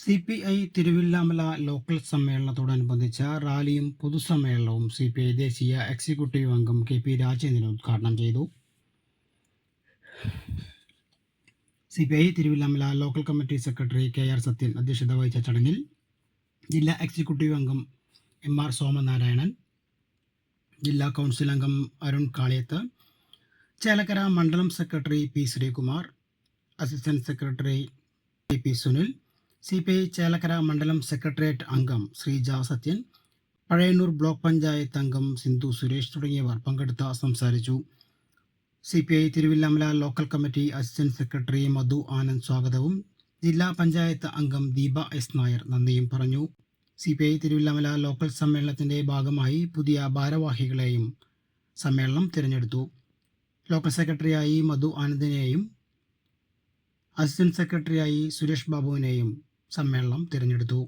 C P I Thiruvilwamala local സമ്മേളനത്തോടനുബന്ധിച്ച റാലിയും പൊതുസമ്മേളനവും C P I ദേശീയ എക്സിക്യൂട്ടീവ് അംഗം കെ പി രാജേന്ദ്രൻ ഉദ്ഘാടനം ചെയ്തു. C P I Thiruvilwamala local committee secretary K R Sathyan അധ്യക്ഷത വഹിച്ച ചടങ്ങിൽ ജില്ലാ എക്സിക്യൂട്ടീവ് അംഗം എം ആർ സോമനാരായണൻ ജില്ലാ കൗൺസിൽ അംഗം അരുൺ കാളിയത്ത് ചേലക്കര മണ്ഡലം secretary P Sreekumar assistant secretary T P Sunil C P I Chelakkara മണ്ഡലം സെക്രട്ടേറിയറ്റ് അംഗം ശ്രീജ സത്യൻ പഴയന്നൂർ ബ്ലോക്ക് പഞ്ചായത്ത് അംഗം സിന്ധു സുരേഷ് തുടങ്ങിയവർ പങ്കെടുത്ത് സംസാരിച്ചു. C P I Thiruvilwamala local committee assistant secretary Madhu Anand സ്വാഗതവും ജില്ലാ പഞ്ചായത്ത് അംഗം ദീപ എസ് നായർ നന്ദിയും പറഞ്ഞു. C P I Thiruvilwamala local സമ്മേളനത്തിന്റെ ഭാഗമായി പുതിയ ഭാരവാഹികളെയും സമ്മേളനം തിരഞ്ഞെടുത്തു. ലോക്കൽ സെക്രട്ടറിയായി മധു ആനന്ദിനെയും അസിസ്റ്റന്റ് സെക്രട്ടറിയായി സുരേഷ് ബാബുവിനെയും സമ്മേളനം തിരഞ്ഞെടുത്തു.